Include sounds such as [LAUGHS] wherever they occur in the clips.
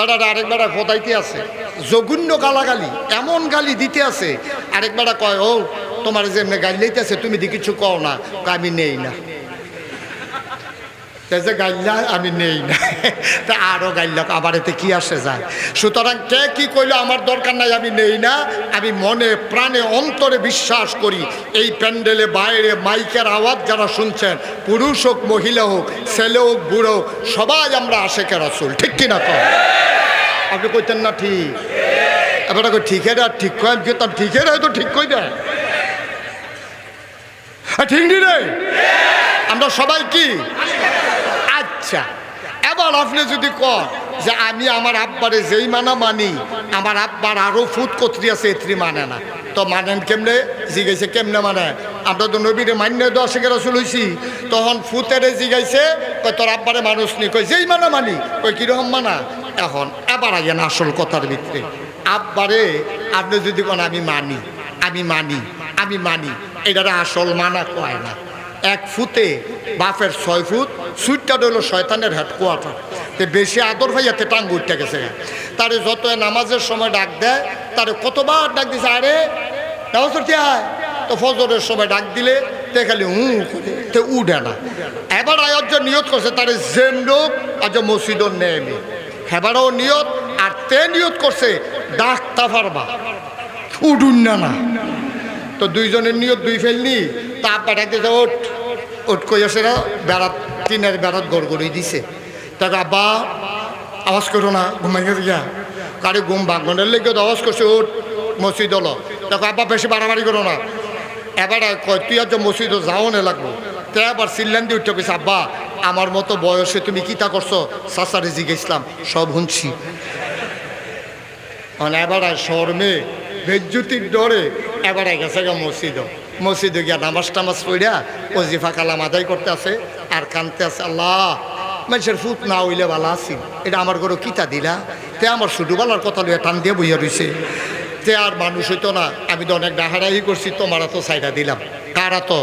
বেড়াটা আরেক বেড়া খোদাইতে আছে। জঘন্য গালাগালি, এমন গালি দিতে আছে। আরেক বেড়া কয়, ও, তোমার যে এমনি গালি লইতে আছে তুমি দি কিছু কও না। আমি নেই না। যে গাইলা আমি নেই। না তা আরও গাইল আবার এতে কি আসে যায়? সুতরাং কে কি কইলো আমার দরকার নাই আমি নেই না। আমি মনে প্রাণে অন্তরে বিশ্বাস করি এই প্যান্ডেলে বাইরে মাইকের আওয়াজ যারা শুনছেন পুরুষ হোক মহিলা হোক ছেলে হোক বুড়ো হোক, সবাই আমরা আশেকের আসল ঠিক কিনা তো? আপনি কইতেন না ঠিক। এবার কই ঠিক এটা ঠিক কয় যেতাম ঠিক এটা হয়তো ঠিক কই দেয়? হ্যাঁ, ঠিক রে? আমরা সবাই কি? আচ্ছা এবার আপনি যদি কন যে আমি আমার আব্বারে যেই মানা মানি, আমার আব্বার আরও ফুট কত্রি আছে এত্রি মানে না। তো মানেন কেমনে? জিগাইছে কেমনে মানে? আমরা তো নবীরে মান্য দশেকের রসুল হইছি তখন ফুতেরে জিগাইছে কই তোর আব্বারে মানুষ নি কই যেই মানা মানি কই কীরকম মানা? এখন এবার আইয়েন আসল কথার ভিতরে। আব্বারে আপনি যদি কোন আমি মানি আমি মানি আমি মানি, এটারে আসল মানা কয় না? এক ফুটে বাপের ছয় ফুট, সুইটটা হলো শয়তানের হেডকোয়ার্টার। তে বেশি আদর ভাইয়াতে টাঙ্গ উঠতে গেছে। তারে যত নামাজের সময় ডাক দেয়, তারে কতবার ডাক দিছে, আরে নামাজ পড়তে আয়? তো ফজরের সময় ডাক দিলে তে খালি হুঁ তে উঠে না। এবার আয়োজ্য নিয়ত করছে, তারে জেম লোক আজ মসজিদর নেয়নি। হেবারও নিয়ত, আর তে নিয়ত করছে ডাকতা পারবা। উডুন না। তো দুইজনের নিয়ত দুই ফেলনি। তা পাঠাইতে যে ওট ওট কই আসে না, বেড়াত, টিনের বেড়াত গড় গড়ি দিছে। তাকে আব্বা, আওয়াজ করো না, ঘুমাই গিয়া। কারে ঘুম ভাগনের লেগে আওয়াজ করছে ওট মসজিদ হলো। তাকে আব্বা, বেশি বাড়াবাড়ি করো না। এবার কয়, তুই আজ মসজিদ যাও না লাগবো। তে আবার সিল্লান দিয়ে উঠতে গেছে, আব্বা, আমার মতো বয়সে তুমি কিতা করছ? সাসারে জিগেছিলাম সব শুনছি। মানে এবার শর্মে, বেজ্জুতির ডরে, এবার গেছে গা মসজিদ। মসজিদে গিয়া নামাজ টামাজ পড়িয়া ওজিফা কালাম আদায় করতে আছে আর কানতে আছে, আল্লাহ, মানুষের ফুট না হইলে ভালো আছি। এটা আমার ঘরে কিতা দিলা? তে আমার শুধু বালার কথা লইয়া টান দিয়ে বইয়া রইছে। তে আর মানুষ হইতো না, আমি তো অনেক ডাহারাই করছি, তোমারা তো সাইডা দিলাম। তারা তো,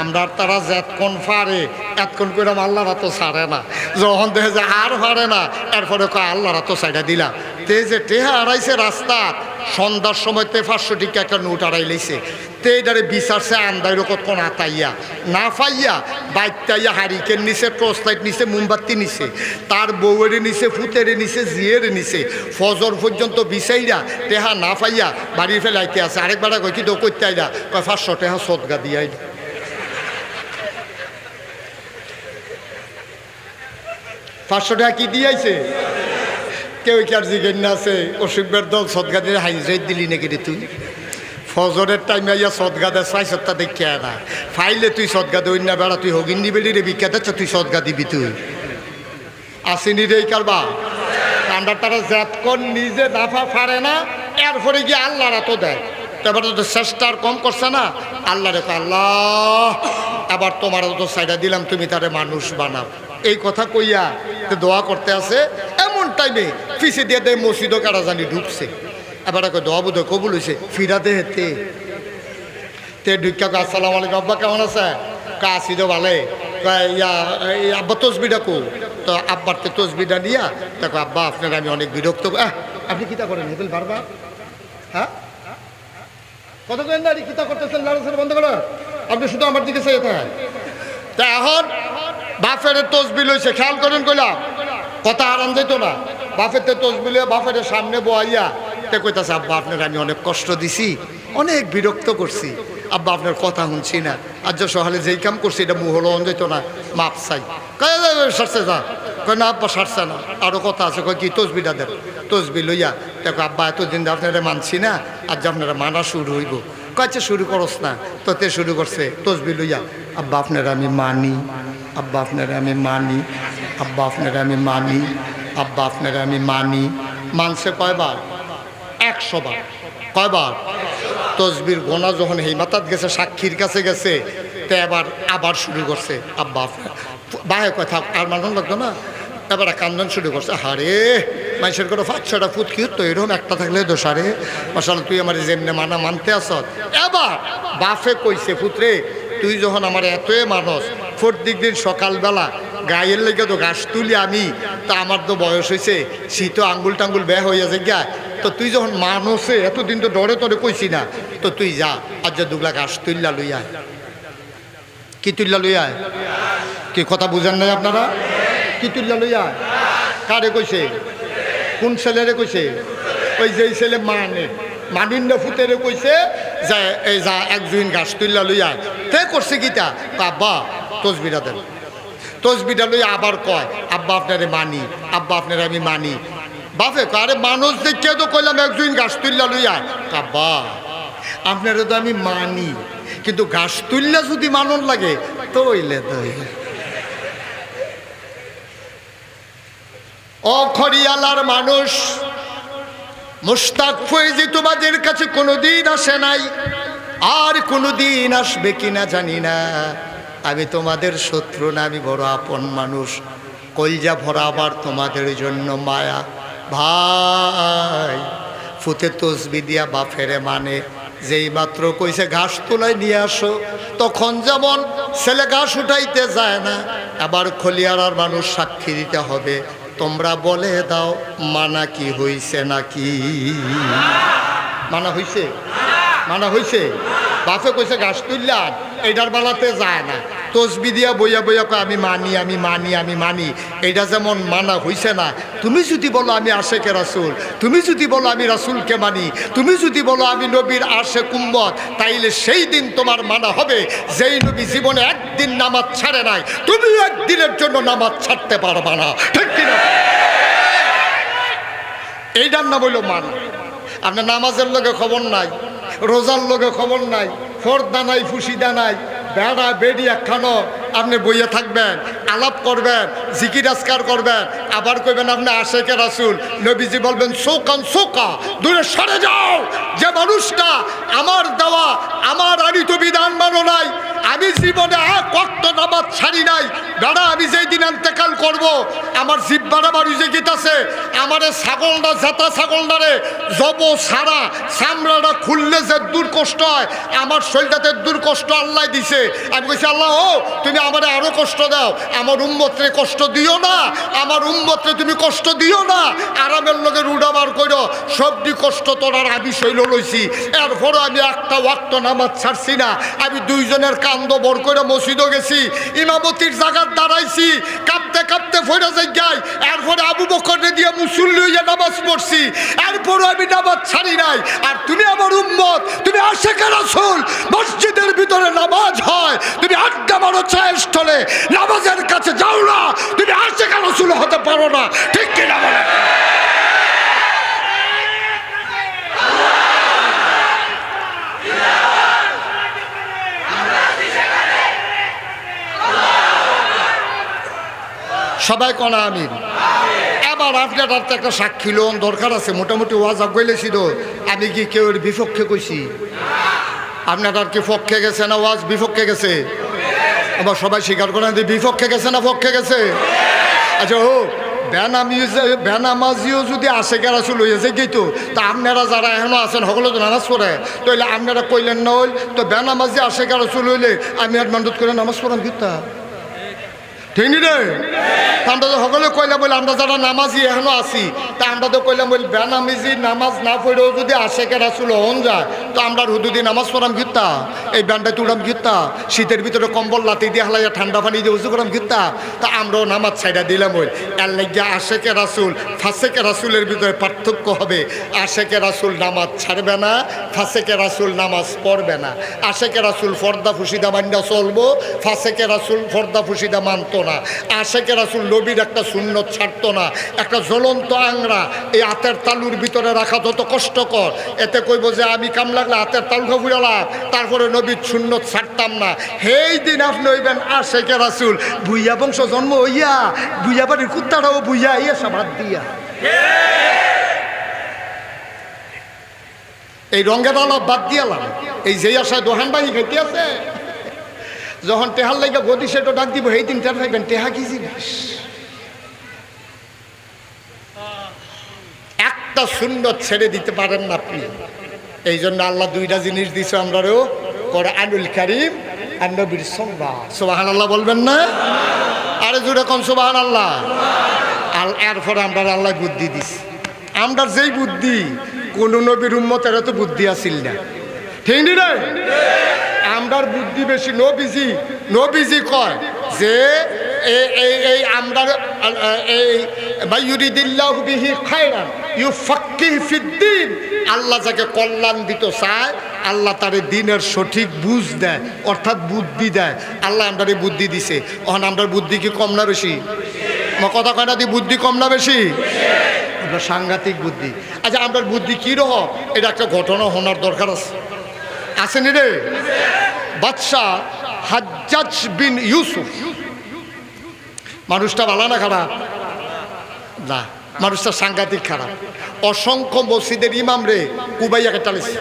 আমরা তারা যেতক্ষণ পারে, এতক্ষণ করে আল্লাহরা তো ছাড়ে না। যখন দেখে যে আর পারে না, এরপরে কয় আল্লাহরা তো সাইডা দিলাম তে যে টেহা আড়াইছে রাস্তা সন্ধ্যার সময় তে পাঁচশো টিকা একটা নোট আড়াই লাইছে তে এটারে বিচারছে আন্দাইর কতক্ষণ আতাইয়া। না পাইয়া বাইতাইয়া হারিকেন নিছে টর্চ লাইট নিছে, মোমবাতি নিছে। তার বউয়েরে নিছে ফুতেরে নিছে জিয়েরে নিছে। ফজর পর্যন্ত বিচাইরা টেহা না পাইয়া বাড়ি ফেলাইতে আছে। আরেকবার কই কি করতে আইরা? কয়, পাঁচশো টেহা সদগা দিয়াই পাঁচশো টাকা কি দিয়েছে কেউ কি আর জিজ্ঞেস না আছে, অসুখের দল সদগা দিয়ে হাইজেট দিলি নাকি রে তুই? ফজরের টাইমে ইয়া সদগা দে চাই সত্তা দেখে না। ফাইলে তুই সদগা দই না বেড়া, তুই হগিন দিবেলি রে বিখ্যাত তুই সদগা দিবি তুই। আসিনি রে কারবা? আমরা তারা কর, নিজে দাফা পারে না, এরপরে গিয়ে আল্লাহরা তো দেয়। তারপরে তো চেষ্টা আর কম করছে না আল্লাহ রেখো আল্লাহ, আবার তোমার তো সাইডা দিলাম, তুমি তারে মানুষ বানাও। এই কথা কইয়া দোয়া করতে আছে টাইমে পিছিয়ে দিয়ে দেয় মসজিদও কারা জানি ঢুকছে। এবার কই দোয়া বোধ কবুল হয়েছে, ফিরাতে হেতে তে ঢুকা আসসালামু আলাইকুম, আব্বা কেমন আছে কা আসি তো ভালে। আব্বা তসবিটা কো তো আব্বার তে তসবিটা নিয়া দেখো আব্বা, আপনার আমি অনেক বিরক্ত আপনি কিতা করেন? হেবেল বারবার হ্যাঁ? কত কেন দাঁড়ি কিতা করতেছেন লাড়াছাড়া বন্ধ করো। আপনি শুধু আমার দিকে চেয়ে থাকেন তা এখন বাফের তসবি লইছে, খেয়াল করেন কইলাম। কথা আরাম যেত না। বাফের তে তসবি লইয়া বাফের সামনে বয়াইয়া তে কইতাছে আব্বা আপনার আমি অনেক কষ্ট দিছি অনেক বিরক্ত করছি। আব্বা আপনার কথা শুনছি না। আজ যে সকালে যেই কাম করছি এটা মুহল যেত না মাপ চাই। কয় "এই, এই, সারছে যা। কয় না আব্বা সারছে না। আরও কথা আছে কয় কি তসবিটা দেন? তসবি লইয়া দেখো আব্বা এতদিন আপনারা মানছি না আজ আপনারা মানা শুরু হইব। কাছে শুরু করস না। তোতে শুরু করছে তসবি লইয়া আব্বা আপনারা আমি মানি আব্বা আপনারা আমি মানি। আব্বা আপনারা আমি মানি আব্বা আপনারা আমি মানি মানছে কয়বার? একশো বার কয়বার? তসবির গোনা যখন এই মাতাত গেছে, সাক্ষীর কাছে গেছে, তো এবার আবার শুরু করছে আব্বা আপনার বাহে কথা আর মানুষ লাগতো না? এবার কান্দন শুরু করছে, হারে, মানুষের কোনো পাঁচ ছটা ফুট কি তো এরকম একটা থাকলে দোষারে মশাল, তুই আমার যেমনে মানা মানতে আস এবার বাফে কইছে পুত্রে তুই যখন আমার এতই মানুষ দিক দিন সকালবেলা গায়ের লেগে তো ঘাস তুলি আমি, তা আমার তো বয়স হয়েছে, শীত আঙ্গুল টাঙ্গুল ব্যয় যাচ্ছে গা তো তুই যখন মানুষে, এতদিন তো ডরে তরে কইছি না, তো তুই যা আর যে দুগলা ঘাস তুললা লইয়া কি তুললা লইয়া কি কথা বুঝেন নাই আপনারা? কি তুললা লইয়া কারে কইছে? কোন ছেলেরে কইছে? ওই যে ছেলে মানে মানিন্দ ফুতেরে কইছে যে, এই যা, এক জুইন গাছ তুললা লইয়া তে করছে গীতা আব্বা তসবিরা দেন। তসবিটা লই আবার কয়, আব্বা, আপনারে মানি, আব্বা, আপনারে আমি মানি। বাপে আরে মানুষ দেখে তো কইলাম একজন গাছ তুললা লইয়া কাব্বা আপনারে তো আমি মানি, কিন্তু গাছ তুললে যদি মানন লাগে তো হইলে তো হইলে অখরিয়ালার মানুষ মুস্তাক ফয়েজি তোমাদের কাছে কোনোদিন আসে নাই, আর কোনোদিন আসবে কিনা জানি না। আমি তোমাদের শত্রু না, আমি বড় আপন মানুষ। কলজা ভরা আবার তোমাদের জন্য মায়া। ভাই, ফুতে তসবি দিয়া বাফেরে মানে। যেই মাত্র কইছে, ঘাস তোলায় নিয়ে আসো। তখন যেমন ছেলে ঘাস উঠাইতে যায় না, আবার খলিয়ারার মানুষ সাক্ষী দিতে হবে। তোমরা বলে দাও, মানা কি হইছে নাকি? মানা হইছে? মানা হইছে। বাপে কইছে, গাছ তুললাম এইটার বেলাতে যায় না। তসবি দিয়া বইয়া বইয়া আমি মানি আমি মানি আমি মানি এইটা যেমন মানা হইছে না। তুমি যদি বলো আমি আশেকে রাসুল, তুমি যদি বলো আমি রাসুলকে মানি, তুমি যদি বলো আমি নবীর আশে কুম্বত তাইলে সেই দিন তোমার মানা হবে। যেই নবী জীবনে একদিন নামাজ ছাড়ে নাই, তুমি একদিনের জন্য নামাজ ছাড়তে পারবা না। ঠিক কিনা? এইটার নাম হইল মানা। আপনার নামাজের লোকে খবর নাই। রোজার লোকে খবর নাই ফর্দা নাই ফুসিদা নাই বেড়া বেড়ি একখানো আপনি বইয়ে থাকবেন। আলাপ করবেন, জিকির আজকার করবেন। আবার কইবেন, আপনি আশেকে রাসুল। নবীজি বলবেন শোকান শোকা দূরে সরে যাও। যে মানুষটা আমার দেওয়া, আমার আনিত বিধান মানো নাই, আমি জীবনে কষ্ট নামাজ ছাড়ি নাই। দাদা আমি যেই দিন এন্তেকাল করব, আমার জিব্বারা বাড়ি যে গীতাছে, আমার ছাগলটা, জাতা ছাগলটারে জব সারা চামড়াটা খুললে যে দূর কষ্ট হয়, আমার শরীরটাতে দূর কষ্ট আল্লাহ দিছে। আমি কইছি, আল্লাহ, ও, তুমি আমার আরও কষ্ট দাও। আমার উম্মতরে কষ্ট দিও না, আমার উম্মতরে তুমি কষ্ট দিও না। আরামের লগে রুডাবার করো সবটি কষ্ট তোরার আমি শৈল লইছি। এরপরও আমি একটা ওয়াক্ত নামাজ ছাড়ছি না। আমি দুইজনের কান্দ বর করে মসজিদও গেছি, ইমামতির জায়গার দাঁড়াইছি কাঁপতে কাঁপতে ফেরা যাই যাই এরপরে আবু বকরে দিয়ে মুসল্লি হইয়া নামাজ পড়ছি। এরপরও আমি নামাজ ছাড়ি নাই। আর তুমি আমার উম্মত, তুমি আশেখ রাসুল মসজিদের ভিতরে নামাজ হয় তুমি আড্ডা মারো নামাজের কাছে যাও না। তুমি আশেখ রাসুল হতে পারো না। ঠিক কিনা বলে সবাই কনা আমিন। এবার আপনার তো একটা সাক্ষী লোন দরকার আছে। মোটামুটি ওয়াজ আগাইলেছি তো আমি কি কেউ বিপক্ষে কইছি? আপনার কি পক্ষে গেছে না ওয়াজ বিপক্ষে গেছে? আবার সবাই স্বীকার করেন যে বিপক্ষে গেছে না পক্ষে গেছে? আচ্ছা ও বেনামি বেনামাজিও যদি আসে গেরাছু লইয়াছে তো, তা আপনারা যারা এখনও আছেন, সকলে তো নামাজ পড়ে। তাইলে আপনারা কইলেন না হইল, তো বেনামাজি আসে গেরাছু লইলে আমি আর মন্ডত করে নামাজ পড়ান গীতা ঠিক রে আমরা সকলে কইলাম বলে আমরা যারা নামাজি এখনও আছি, তা আমরা তো কইলাম, বলে বেনামাজি নামাজ না পড়েও যদি আশেকে রাসুল হন যায়, তো আমরা হুদুদি নামাজ পড়াম গীতা এই ব্যান্ডায় তুড়াম গীতা শীতের ভিতরে কম্বল লাতি দিয়ে হালাইয়া ঠান্ডা পানি দিয়ে উঁচু করাম গীতা তা আমরাও নামাজ ছাইডা দিলাম ওই এর লাগিয়া আশেকে রাসুল ফাঁসেকে রাসুলের ভিতরে পার্থক্য হবে। আশেকে রাসুল নামাজ ছাড়বে না ফাঁসেকে রাসুল নামাজ পড়বে না। আশেকে রাসুল ফর্দা ফুসিদা মান্ডা চলবো ফাঁসেকে রাসুল ফর্দা ফুসিদা মানতো না। আশেকে রাসুল নবীর একটা সুন্নত ছাড়তো না। একটা জ্বলন্ত আংরা এই হাতের তালুর ভিতরে রাখা যত কষ্টকর, এতে কইব যে আমি কাম লাগলে হাতের তালুকা ফুরালাম তারপরে নবীর সুন্নত ছাড়তাম না। সেই দিন আপনি হইবেন আশেকে রাসুল। ভুইয়া বংশ জন্ম হইয়া ভুইয়া বাড়ির কুত্তাটাও ভুইয়া ইয়ে সব দিয়া। এই রঙের আলাপ বাদ দিয়ালাম এই যে আশায় দোহান বাড়ি খেতে আছে। যখন টেহার লাগে গদি সেটা ডাক দিব সেই দিন টের থাকবেন টেহা কি জিনিস? একটা সুন্দর ছেড়ে দিতে পারেন না আপনি। এই জন্য আল্লাহ দুইটা জিনিস দিছে আমরাও আনুল কারিম আর নবীর সন্ধ্যা সোহান আল্লাহ বলবেন না? আরে জুড়ে কন সুবাহান আল্লাহ আল, এরপরে আমরা আল্লাহ বুদ্ধি দিস আমরা যেই বুদ্ধি, কোন নবীর উম্মতের তো বুদ্ধি আসিল না। ঠিক রে? আমরার বুদ্ধি বেশি, নবীজি নবীজি কয় যে এই এই আমরার এই বায়ুরিদিল্লাহ বিহি খায়রান ইউ ফাক্কিহ ফিদ্দিন। আল্লাহ যাকে কল্যাণ দিত চায়, আল্লাহ তারে দিনের সঠিক বুঝ দেয়, অর্থাৎ বুদ্ধি দেয়। আল্লাহ আমরারে বুদ্ধি দিছে। অহন আমরার বুদ্ধি কি কম না বেশি? কথা কয় না দি, বুদ্ধি কম না বেশি? সাংঘাতিক বুদ্ধি। আচ্ছা আমরার বুদ্ধি কী রহ এটা একটা ঘটনা হওয়ার দরকার আছে। আসেনি রে। বাদশাহ হাজ্জাজ বিন ইউসুফ। মানুষটা ভালো না খারাপ? না মানুষটা সাংঘাতিক খারাপ। অসংখ্য মসজিদের ইমাম রে, কুবাইয়াকে টালিছে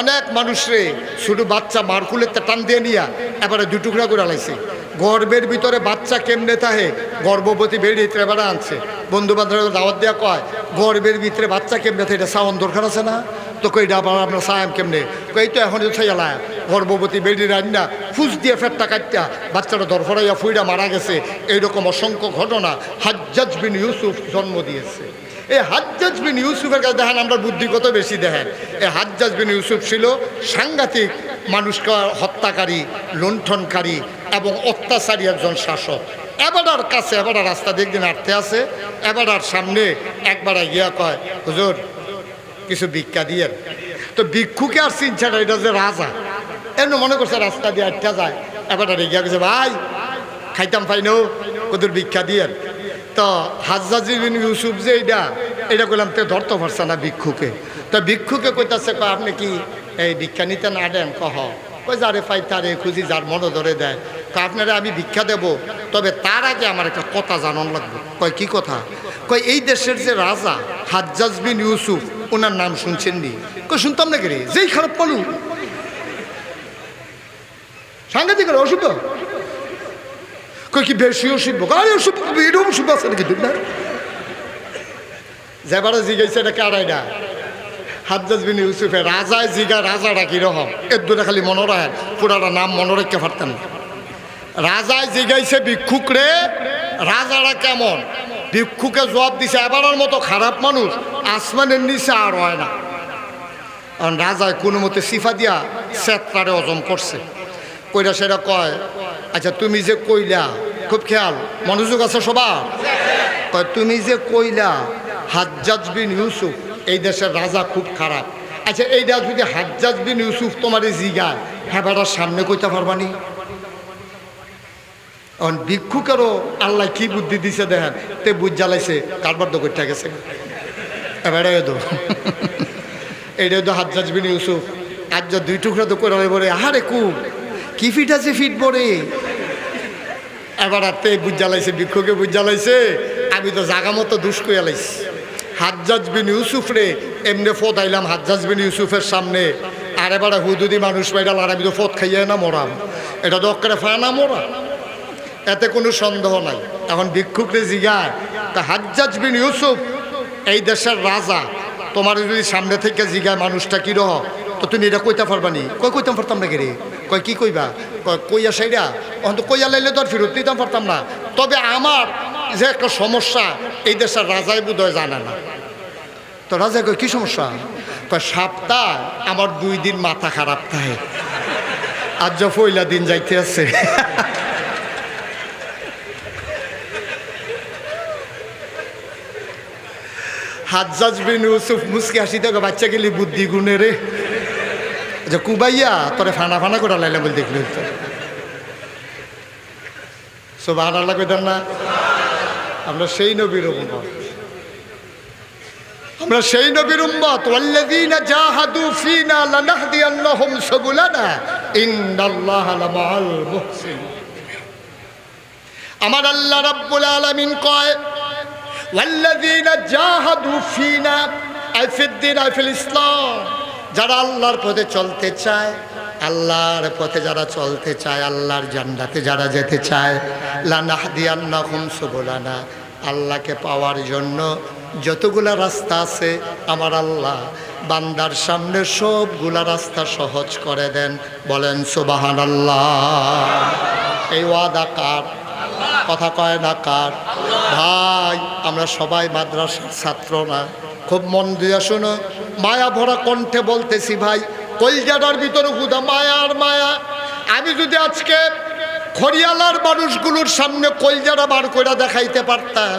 অনেক মানুষ রে, শুধু বাচ্চা মারকুলের টান দিয়ে নিয়া, এবারে দু টুকরা করে লাইছে গর্বের ভিতরে বাচ্চা কেমনে তাহে, গর্ভবতী বেরিয়ে এবারে আনছে। বন্ধু বান্ধব দাওয়াত দেওয়া কয়, গর্বের ভিতরে বাচ্চা কেমনে থাকে এটা সাউন দরকার আছে না? তো কইটা আবার আপনার সায়াম কেমনে? কই তো এখন ছাইলা গর্ভবতী বেরিয়ে রান্না ফুস দিয়ে ফেরটা কাটটা বাচ্চাটা দরফরাইয়া ফুইরা মারা গেছে। এইরকম অসংখ্য ঘটনা হাজ্জাজ বিন ইউসুফ জন্ম দিয়েছে। এই হাজ্জাজ বিন ইউসুফের কাছে দেখেন আমরা বুদ্ধি কত বেশি দেখেন। এই হাজ্জাজ বিন ইউসুফ ছিল সাংঘাতিক মানুষকে হত্যাকারী, লুণ্ঠনকারী এবং অত্যাচারী একজন শাসক। এবারার কাছে এবারা রাস্তা দিয়ে একদিন আটতে আছে এবারার সামনে একবার গিয়া কয়, হুজুর কিছু ভিক্ষা দিয়ে। তো ভিক্ষুকে আর চিনছে না এটা যে রাজা। এমনি মনে করছে রাস্তা দিয়ে আটটা যায়। এবারটা গিয়া গেছে, ভাই, খাইতাম পাইনো কদুর ভিক্ষা দিয়ে। তো হাজাজি বিন ইউসুফ যে এটা এটা করলাম তো ধরতে পারছে না ভিক্ষুকে। তো ভিক্ষুকে কইতাছে, কয়, আপনি কি এই ভিক্ষা নিতে না দেন? কহ। ওই যারে পাই তারে খুঁজি, যার মনে ধরে দেয়। তো আপনারা আমি ভিক্ষা দেব, তবে তার আগে আমার একটা কথা জানান লাগবে। কয়, কি কথা? কয়, এই দেশের যে রাজা হাজ্জাজ বিন ইউসুফ ওনার নাম শুনছেন নি? শুনতাম না রে? যেই খারাপ পালু সাংঘাতিক অসুখ কই, কি বেশি অসুখ আরে অসুখ এরকম অসুখ আছে নাকি না যেবারে জিগাইছে এটা কারাই না। হাজ্জাজ বিন ইউসুফে রাজায় জিগা, রাজাটা কীরকম এর দুটা খালি মনে রাখেন, পুরাটা নাম মনে রাখতে পারতেন রাজায় জিগাইছে ভিক্ষুক রে রাজারা কেমন? ভিক্ষুকে জবাব দিছে, এবারের মতো খারাপ মানুষ আসমানের নিচে আর হয় না। কারণ রাজায় কোনো মতে সিফা দিয়া সেত্রারে অজম করছে। কইরা সেটা কয় আচ্ছা তুমি যে কইলা, খুব খেয়াল, মনোযোগ আছে সবার? কয়, তুমি যে কইলা, হাজ্জাজ বিন ইউসুফ, এই দেশের রাজা খুব খারাপ। আচ্ছা এইটা যদি হাজ্জাজ বিন ইউসুফ তোমার জিগা হ্যাঁ সামনে কইতে পারবানি এখন ভিক্ষুকেরও আল্লাহ কি বুদ্ধি দিছে দেখেন, তে বুঝ জ্বালাইছে কারবার তো করতে গেছে। এবারে তো এইটা তো হাজ্জাজ বিন ইউসুফ। আজ যা দুই টুকরা তো করে বলে আরে কু কি ফিট আছে ফিট পরে এবার আর তে বুঝ জ্বালাইছে, ভিক্ষুকে বুঝ জ্বালাইছে, আমি তো জাগা মতো দুষ করে লাইছি। হাজ্জাজ বিন ইউসুফ রে, এমনি ফোত আইলাম হাজ্জাজ বিন ইউসুফের সামনে। আর এবারে হুদুদি মানুষ পাইলাম আর আমি তো ফোত খাইয়ে না মরাম। এটা তো ফানা মরা। এতে কোনো সন্দেহ নাই। এখন ভিক্ষুকরে জিগায়, তা হাজ্জাজ বিন ইউসুফ, এই দেশের রাজা, তোমার যদি সামনে থেকে জিগায় মানুষটা কি রহ? তো তুমি এটা কইতে পারবানি কই কইতাম পারতাম না রে? কয় কি কইবা? কয় কইয়া সেইরা অন্ত কইয়া লাইলে তো আর ফেরত দিতাম পারতাম না। তবে আমার যে একটা সমস্যা, এই দেশের রাজাই বোধহয় জানে না। তো রাজা কয়, কি সমস্যা? কয়, সপ্তাহ আমার দুই দিন মাথা খারাপ থাকে। আজ পয়লা দিন যাইতে আছে। হাজ্জাজ বিন ইউসুফ মুসকি হাসি দেখো বাচ্চা গেলি বুদ্ধি গুণে রে। যে কুবাইয়া, তোরে ফানা ফানা করে লাইলে বলে দেখলি তো সব আল্লাহ কইতাম না? আমরা সেই নবীর উম্মত। আমরা সেই নবীর উম্মত। ওয়াল্লাযীনা জাহাদু ফীনা লানাহদিয়ান্নাহুম সুবুলানা, ইন্নাল্লাহা লামাআল মুহসিন। আমার আল্লাহ রাব্বুল আলামিন কয় ওয়াল্লাযীনা জাহাদু ফীনা, আই ফিদ্দিন আই ইসলাম। যারা আল্লাহর পথে চলতে চায়, আল্লাহর পথে যারা চলতে চায়, আল্লাহর জান্নাতে যারা যেতে চায়, লানাহদিয়ান্নাহুম সুবুলানা। আল্লাহকে পাওয়ার জন্য যতগুলা রাস্তা আছে, আমার আল্লাহ বান্দার সামনে সবগুলা রাস্তা সহজ করে দেন। বলেন সুবাহান আল্লাহ এই ওয়াদা কার? কথা কয় না কার? ভাই আমরা সবাই মাদ্রাসার ছাত্র না। খুব মন দিয়ে শোনো। মায়া ভরা কণ্ঠে বলতেছি ভাই কলজাটার ভিতরে হুদা মায়া আর মায়া। আমি যদি আজকে খড়িয়ালার মানুষগুলোর সামনে কলজাটা বার করে দেখাইতে পারতাম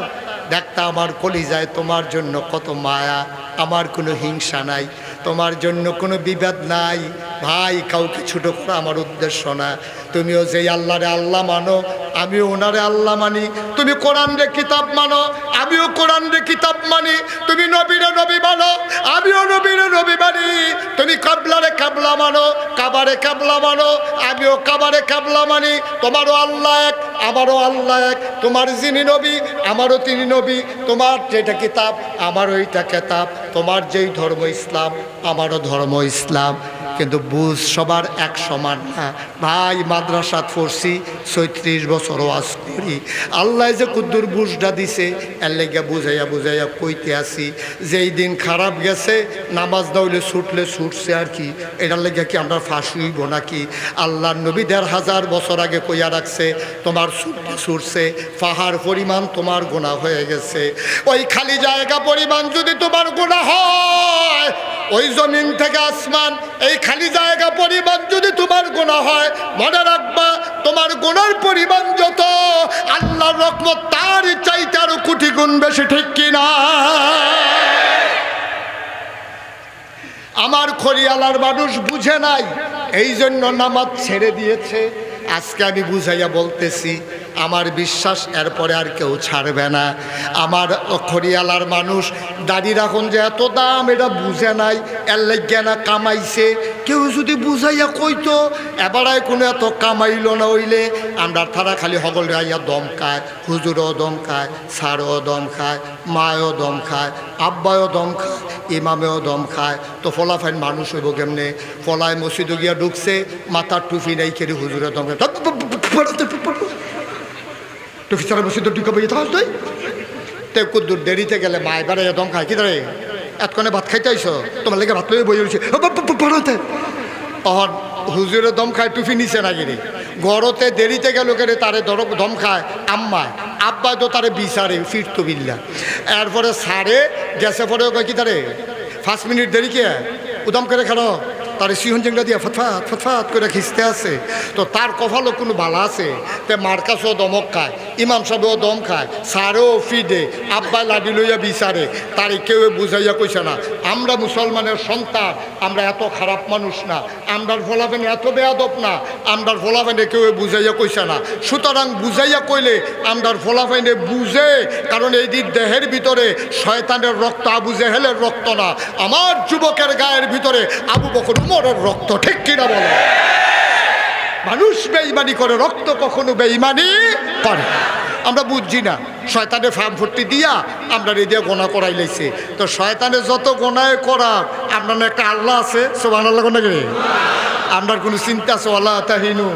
দেখতা আমার কলিজায় তোমার জন্য কত মায়া আমার কোনো হিংসা নাই। তোমার জন্য কোনো বিবাদ নাই। ভাই, কাউকে ছোট করা আমার উদ্দেশ্য না। তুমিও যেই আল্লাহরে আল্লাহ মানো, আমিও ওনারে আল্লাহ মানি। তুমি কোরআন রে কিতাব মানো, আমিও কোরআন রে কিতাব মানি। তুমি নবীরে নবী মানো, আমিও নবীরে নবী মানি। তুমি কাবলারে কাবলা মানো, কাবারে কাবলা মানো, আমিও কাবারে কাবলা মানি। তোমারও আল্লাহ এক আমারও আল্লাহ এক, তোমার যিনি নবী, আমারও তিনি নবী। তোমার যেটা কিতাব, আমারও এইটা কেতাব। তোমার যেই ধর্ম ইসলাম, আমারও ধর্ম ইসলাম। কিন্তু বুঝ সবার এক সমান। না ভাই মাদ্রাসাত পড়ছি, ছয়ত্রিশ বছর ওয়াজ করি। আল্লাহ যে কুদ্দুর বুঝটা দিছে, এর লেগে বুঝাইয়া বুঝাইয়া কইতে আসি, যেই দিন খারাপ গেছে, নামাজ দাউলে ছুটলে ছুটছে আর কি। এটার লেগে কি আমরা ফাঁস হইব নাকি? আল্লাহ নবী দেড় হাজার বছর আগে কইয়া রাখছে, তোমার ছুটতে ছুটছে, পাহাড় পরিমাণ তোমার গোনা হয়ে গেছে। ওই খালি জায়গা পরিমাণ যদি তোমার গোনা হয় ওই জমিন থেকে আসমান, এই খালি জায়গা পরিমাণ যদি তোমার গোনা হয়, মনে রাখবা, তোমার গোনার পরিমাণ যত, আল্লাহর রকমত তার চাইতে আরও কোটি গুণ বেশি, ঠিক কিনা আমার খরিয়ালার মানুষ বুঝে নাই এই জন্য নামাজ ছেড়ে দিয়েছে। আজকে আমি বুঝাইয়া বলতেছি আমার বিশ্বাস এরপরে আর কেউ ছাড়বে না। আমার খড়িয়ালার মানুষ, দাড়ি রাখুন যে এত দাম, এটা বুঝে নাই, এর লেগে না কামাইছে। কেউ যদি বুঝাইয়া কইতো এবারায় কোনো এত কামাইল না হইলে, আমরা তারা খালি হগল রাইয়া দম খায়, হুজুরও দম খায় সারও দম খায়, মায়ও দম খায়, আব্বায়ও দম খায়, ইমামেও দম খায়। তো ফলাফাইন মানুষ হইব কেমনে? ফলায় মসজিদে গিয়া ঢুকছে, মাথার টুপি নাই কেড়ে হুজুরে দম। খায় টুপি ছাড়া মসজিদে ঢুকে বই তাহলে তুই তে কুদ্দুর, দেরিতে গেলে মায় বেড়ে দম খায়, কি ধরে এতক্ষণে ভাত খাইতে আইসো তোমার লেগে ভাত লইয়ে বই রয়েছে পড়াতে। অহন হুজুরে দম খায় টুফি নিচে না গিরি গড়তে দেরিতে গেল কেড়ে তারে ধর দম খায়। আম্মায় আব্বাই তো তারে বিচারে, ফিরতো বিল্লা। এরপরে সারে, গেছে পরে কয়, কি তারে? পাঁচ মিনিট দেরি কে? উদম করে খেলো তার সিহন জেংটা দিয়ে ফটফাট ফটফাট করে খিস্তে আছে। তো তার কপালও কোনো বালা আছে? তে মার্কাসও দমক খায়, ইমাম সাহেবও দম খায় সারেও ফিডে আব্বা লাডি লইয়া বিচারে, তারে কেউ বুঝাইয়া কইছে না। আমরা মুসলমানের সন্তান, আমরা এত খারাপ মানুষ না, আমরার ফলাফেনে এত বেয়াদব না, আমরার ফলাফেনে কেউ বুঝাইয়া কইছে না। সুতরাং বুঝাইয়া কইলে আমরার ফলাফেনে বুঝে, কারণ এই দিক দেহের ভিতরে শয়তানের রক্ত, আবু জেহেলের রক্ত না। আমার যুবকের গায়ের ভিতরে আবু বকর উমরের রক্ত, ঠিক কিনা বলো? মানুষ বেইমানি করে, রক্ত কখনো বেইমানি করে আমরা বুঝছি না, শয়তানে ফার্ম ভর্তি দিয়া আমরা রেডিয়া গোনা করাই লাইছে। তো শয়তানে যত গোনায় করা আপনার একটা আল্লাহ আছে সোভান আল্লাহ কোন আপনার কোনো চিন্তা আছে? ওয়ালা তাহিনু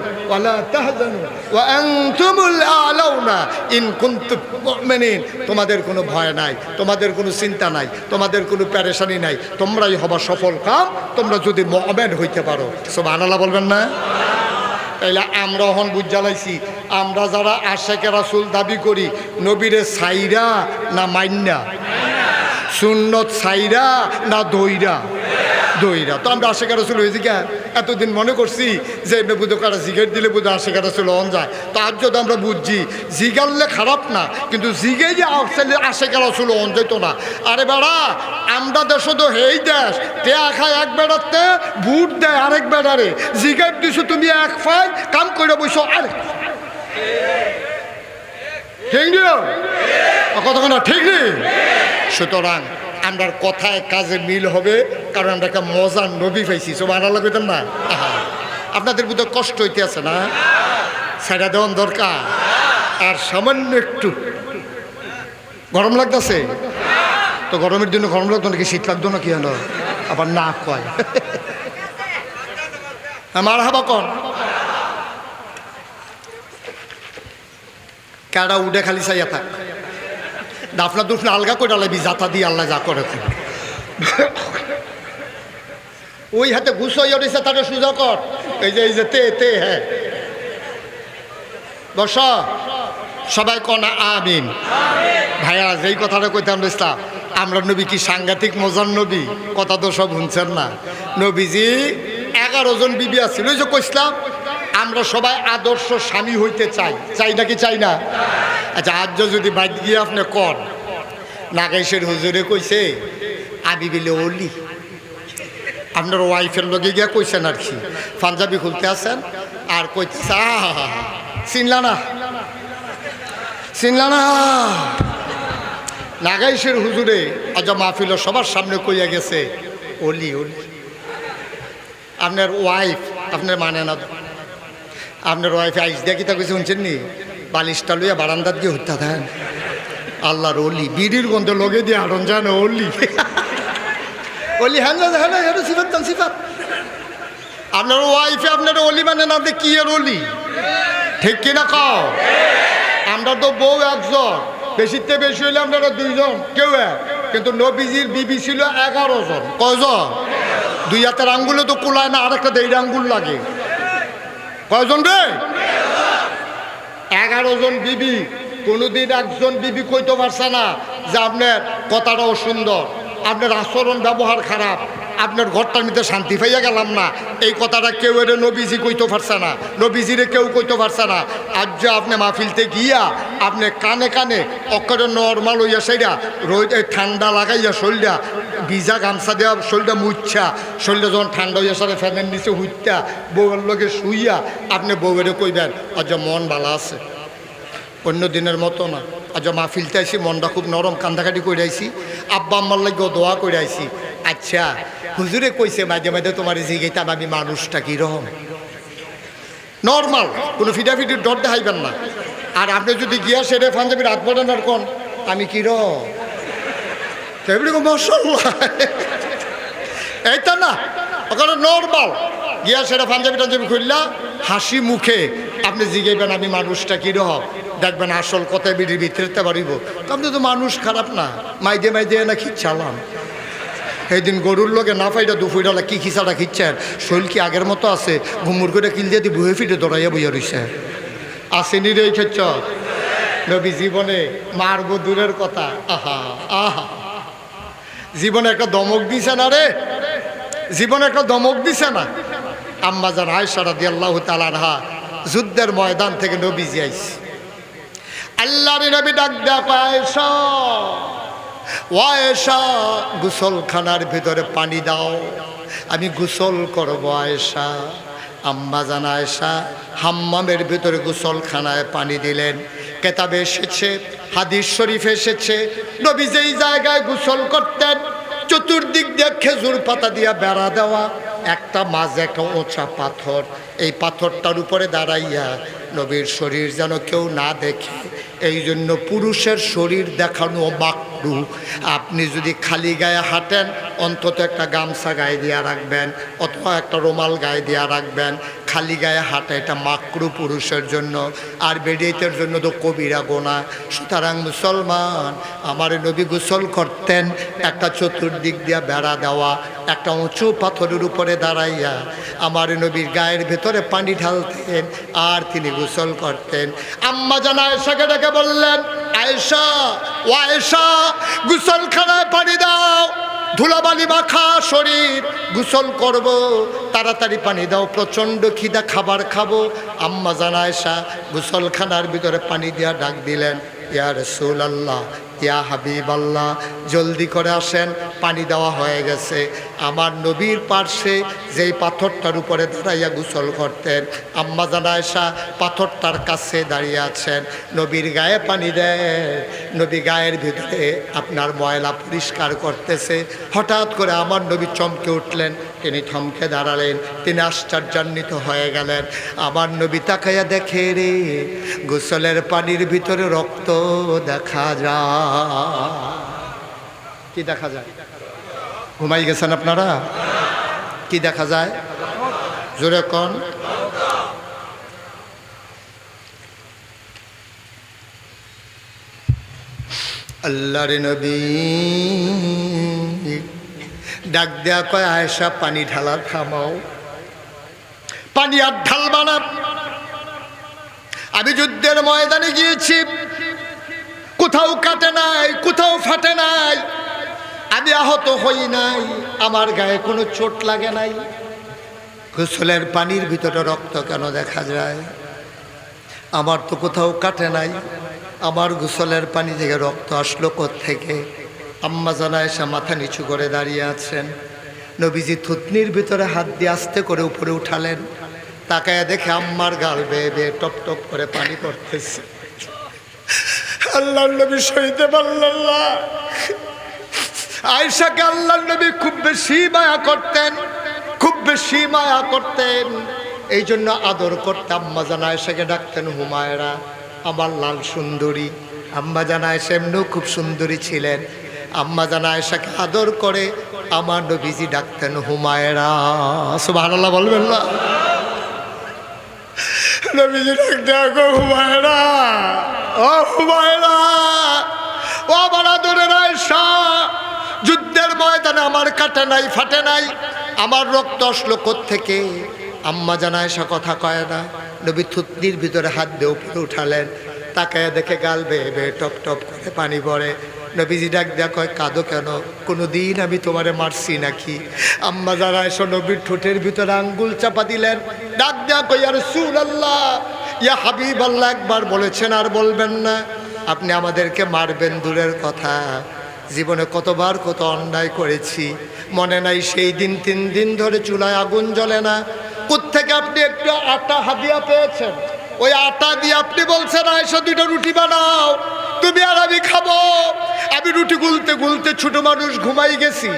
মুমিনিন। তোমাদের কোনো ভয় নাই, তোমাদের কোনো চিন্তা নাই, তোমাদের কোনো প্যারেশানি নাই। তোমরাই হবা সফল কাম, তোমরা যদি মুমিন হইতে পারো। সব আনালা বলবেন না? তাইলে আমরা হন বুঝ জ্বালাইছি আমরা যারা আশেকে রাসুল দাবি করি, নবীরে সাইরা না মাইন্না সুন্নত সাইরা না দইরা? দইরা। তো আমরা আশেকা রাসুল হয়েছি কে? এতদিন মনে করছি যে বুধ কারা জিগের দিলে বুধ আশেকা রসুল অন যায়। তার যদি আমরা বুঝছি, জিগারলে খারাপ না, কিন্তু জিগে যে আসলে আশেকা রসুল অন যেত না। আরে বেড়া, আমরা দেশ তো হেই দেশ, তে খায় এক বেড়াতে ভুট দেয় আরেক বেড়ারে। জিগার দিছো তুমি এক ফাই কাম করে বসো আরে ঠিক নিও কতক্ষণ ঠিক নেই সুতরাং আমরার কথায় কাজে মিল হবে, কারণ আমরা একটা মজার নবী পাইছি সব আনালা কইতাম না? আপনাদের বোধহয় কষ্ট হইতে আছে না? সেটা দেওয়ান দরকার। আর সামান্য একটু। গরম লাগতেছে? তো গরমের জন্য গরম লাগতো নাকি? শীত লাগতো না কি হলো আবার না কয়। মার হাবা কন। কারা উঠে খালি চাইয়া থাক। দাফনা দুফনা আলগা করে আলাবি জাতা দিয়ে আল্লাহ যা করে ওই হাতে ঘুষ উঠেছে তাকে সুযোগ কর। এই যে এই যে, তে তে হ্যাঁ। বস, সবাই কনা আমিন। ভাইয়া, যেই কথাটা কইতাম ইসলাম আমরা নবী কি সাংঘাতিক মজার নবী? কথা তো সব শুনছেন না। নবীজি, এগারো জন বিবি আছিল। ওই যে কইসলাম, আমরা সবাই আদর্শ স্বামী হইতে চাই। চাই নাকি চাই না? আচ্ছা আজ যদি বাদ গিয়ে আপনি কর নাগাইশের হুজুরে কইছে আবি বিলে, অলি। আপনার ওয়াইফের লগে গিয়া কইছেন আর কি। পাঞ্জাবি খুলতে আছেন, আর কইতেছে, আহা চিনলা না। চিনলা না। নাগাইশের হুজুরে আজ মাহফিল সবার সামনে কইয়া গেছে, অলি অলি। আপনার ওয়াইফ আপনার মানে না আপনার ওয়াইফে আইস দিয়া কিতা কইছে শুনছেন নি? বালিশটা লইয়া বারান্দার দিয়ে হত্যা দেন আল্লাহর অলি, বিড়ির গন্ধ লগে দিয়ে আড়ন জানো অলি। অলি হ্যাঁ না হ্যাঁ হ্যাঁ সিফাত দান সিফাত। আপনার ওয়াইফে আপনার অলি মানে না, আপনি কি এর অলি? ঠিক কিনা কও? আমরা তো বউ একজন। বেশিতে বেশি হইলে আপনারা দুইজন, কেউ এক। কিন্তু নবীজির বিবি ছিল এগারো জন। কয়জন? দুই হাতের আঙ্গুলে তো কুলায় না, আরেকটা দেড় আঙ্গুল লাগে। কয়জন রে? এগারো জন বিবি, কোনোদিন একজন বিবি কইতে পারছে না যে আপনার কথাটাও সুন্দর, আপনার আচরণ ব্যবহার খারাপ। আপনার ঘরটার মধ্যে শান্তি পাইয়া গেলাম না। এই কথাটা কেউ এর নবীজি কইতে পারছে না। নবীজিরে কেউ কইতে পারছে না। আজ যে আপনি মাহফিলতে গিয়া আপনি কানে কানে অক্ষরে নর্মাল হইয়া রোদ এই ঠান্ডা লাগাইয়া শরীরটা ভিজা গামছা দেওয়া শরীরটা মুচ্ছা। শরীরটা যখন ঠান্ডা হইয়া সাথে ফ্যানের নিচে হুইতা বউয়ের লগে শুইয়া আপনি বউয়েরে কইবেন, আজ মন ভালো আছে। অন্য দিনের মতো না। আজ মাহফিলতে আইসি মনটা খুব নরম, কান্দাকাটি করে আইসি আব্বা আম্মার লাগে দোয়া করে আইসি আচ্ছা হুজুরে কইছে মাঝে মাঝে তোমার জিগাইতাম আমি মানুষটা কীরকম নর্মাল কোনো ফিটাফিটির ডর দেখাইবেন না। আর আপনি যদি গিয়া সেরে পাঞ্জাবি রাত পড়েন আর কোন, আমি সেগুলি মশল্লা এইটা না, ওখানে নর্মাল গিয়া সেটা পাঞ্জাবি টাঞ্জাবি খুললা, হাসি মুখে, আপনি জিগাইবেন আমি মানুষটা কীরকম দেখবেন আসল কথায় বিড়ির ভিতরেতে পারিব আপনি তো মানুষ, খারাপ না। মাইদে মাইদে না খিচ্ছালাম দিন গরুর লোকে না ফাইটা দুপুরবেলা কি খিসাটা খিচ্ছেন? শরীর কি আগের মতো আছে? ঘুমুর করে কিল দিয়ে বুয়ে ফিটে দৌড়াইয়া বইয়া রইছে। আসেনি রে খেচ্ছ নবী জীবনে মারব দূরের কথা। আহা আহা। জীবনে একটা দমক দিছে না রে? জীবনে একটা দমক দিছে না? আম্মা যান আয়সারা দিয়ে আল্লাহ তালানহা যুদ্ধের ময়দান থেকে নবীজি আইসি আল্লাহর নবী ডাক আয়সা ওয়েসা গোসলখানার ভিতরে পানি দাও। আমি গোসল করব আয়েশা। আম্মা জানা আয়েশা হাম্মামের ভিতরে গোসলখানায় পানি দিলেন। কেতাবে এসেছে, হাদিস শরীফ এসেছে, নবী যেই জায়গায় গোসল করতেন, চতুর্দিক দিয়ে খেজুর পাতা দিয়া বেড়া দেওয়া একটা মাঝে একটা ওঁচা পাথর। এই পাথরটার উপরে দাঁড়াইয়া নবীর শরীর যেন কেউ না দেখে। এই জন্য পুরুষের শরীর দেখানো মাকরু। আপনি যদি খালি গায়ে হাঁটেন, অন্তত একটা গামছা গায়ে দিয়া রাখবেন, অথবা একটা রোমাল গায়ে দিয়া রাখবেন খালি গায়ে হাঁটা, এটা মাকরু পুরুষের জন্য। আর বেডিয়েতের জন্য তো কবিরা গোনা। সুতরাং মুসলমান, আমার নবী গোসল করতেন একটা চতুর্দিক দিয়া বেড়া দেওয়া, একটা উঁচু পাথরের উপরে দাঁড়াইয়া। আমার নবীর গায়ের ভেতরে পানি ঢালতেন, আর তিনি গোসল করতেন। আম্মা জানা আয়েশাকে ডেকে বললেন, আয়েশা, ও আয়েশা, গোসলখানায় পানি দাও। ধুলাবালি মাখা শরীর, গোসল করব, তাড়াতাড়ি পানি দাও, প্রচণ্ড খিদা, খাবার খাব। আম্মা জানা জানায়সা গোসলখানার ভিতরে পানি দিয়া ডাক দিলেন, ইয়া রসুল আল্লাহ ইয়া হাবিব আল্লাহ জলদি করে আসেন, পানি দেওয়া হয়ে গেছে। আমার নবীর পার্শ্বে যেই পাথরটার উপরে দাঁড়াইয়া গোসল করতেন, আম্মা জানায়সা পাথরটার কাছে দাঁড়িয়ে আছেন। নবীর গায়ে পানি দেয়, নবী গায়ের ভিতরে আপনার ময়লা পরিষ্কার করতেছে। হঠাৎ করে আমার নবী চমকে উঠলেন, তিনি থমকে দাঁড়ালেন, তিনি আশ্চর্যান্বিত হয়ে গেলেন। আমার নবী তাকাইয়া দেখে রে, গোসলের পানির ভিতরে রক্ত দেখা যায়। কি দেখা যায়? ঘুমাই গেছেন আপনারা? কি দেখা যায়? জোরে কন। আল্লাহর নবী ডাক দেয়া কয়, আয়েশা, পানি ঢালা, থামাও। পানি আর ঢালবা না। আমি যুদ্ধের ময়দানে গিয়েছি। কোথাও কাটে নাই, কোথাও ফাটে নাই। আমি আহত হই নাই, আমার গায়ে কোনো চোট লাগে নাই। গোসলের পানির ভিতরে রক্ত কেন দেখা যায়? আমার তো কোথাও কাটে নাই, আমার গোসলের পানি থেকে রক্ত আসলো থেকে আম্মা জানা এসে মাথা নিচু করে দাঁড়িয়ে আছেন। নবীজি থুতনির ভিতরে হাত দিয়ে আস্তে করে উপরে উঠালেন। তাকায় দেখে আম্মার গাল বেয়ে বেয়ে টপ টপ করে পানি পড়তেছে। আল্লাহ নবী সইতে পারলেন না আয়সাকে আল্লাহ নবী খুব বেশি মায়া করতেন, খুব বেশি মায়া করতেন। এই জন্য আদর করতে আম্মা জানা আয়সাকে ডাকতেন, হুমায়রা, আমার লাল সুন্দরী। আম্মা জানা আয়সা এমনিও খুব সুন্দরী ছিলেন। আম্মা জানা আয়সাকে আদর করে আমার নবীজি ডাকতেন, হুমায়রা। সুবহানাল্লাহ বলবেন না? নবীজি ডাকতে হুমায়রা, ও হুমায়রা, ও আমার আদরের যুদ্ধের ময়দানে আমার কাটে নাই, ফাটে নাই। আমার রক্ত আসলো থেকে আম্মা জানা এসা কথা কয় না। নবী থুতনির ভিতরে হাত দিয়ে উপরে উঠালেন। তাকায় দেখে গাল বেয়ে বেয়ে টপ টপ করে পানি পড়ে নবীজি ডাক দেয়া কয়, কাঁদো কেন? কোনো দিন আমি তোমারে মারছি নাকি? আম্মা যারা এসো নবীর ঠোঁটের ভিতরে আঙ্গুল চাপা দিলেন। ডাক দেয়া কই আর সুল আল্লাহ ইয়া হাবিব আল্লাহ একবার বলেছেন আর বলবেন না। আপনি আমাদেরকে মারবেন দূরের কথা। জীবনে কতবার কত অন্যায় করেছি। মনে নাই সেই দিন তিন দিন ধরে চুলায় আগুন জ্বলে না। কোত্থেকে আপনি একটু আটা হাদিয়া পেয়েছেন? ওই আটা দিয়ে আপনি বলছেন আয়সা দুটো রুটি বানাও। তুমি আর আমি খাব। আমি রুটি গুলতে গুলতে ছোট মানুষ ঘুমাই গেছি।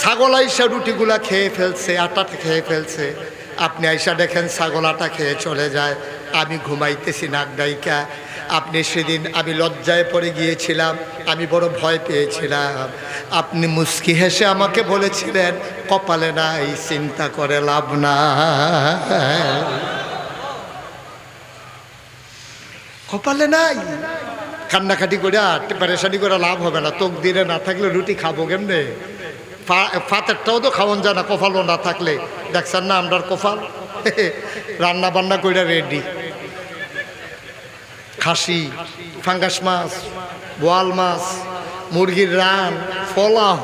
ছাগল আইসা রুটিগুলা খেয়ে ফেলছে আটাটা খেয়ে ফেলছে। আপনি আইসা দেখেন ছাগল আটা খেয়ে চলে যায়। আমি ঘুমাইতেছি নাক ডাইকা। আপনি সেদিন আমি লজ্জায় পড়ে গিয়েছিলাম, আমি বড় ভয় পেয়েছিলাম। আপনি মুস্কি হেসে আমাকে বলেছিলেন, কপালে নাই, চিন্তা করে লাভ না কপালে নাই? কান্নাকাটি করে আর প্যারেশানি করে লাভ হবে না। তোক দিলে না থাকলে রুটি খাব কেমনে? ফাতেরটাও তো খাওয়ান যায় না, কপালও না থাকলে। দেখছেন না আমরার কপাল? [LAUGHS] রান্না বান্না করে রেডি খাসি ফাঙ্গাস মাছ বোয়াল মাছ মুরগির রান ফলাও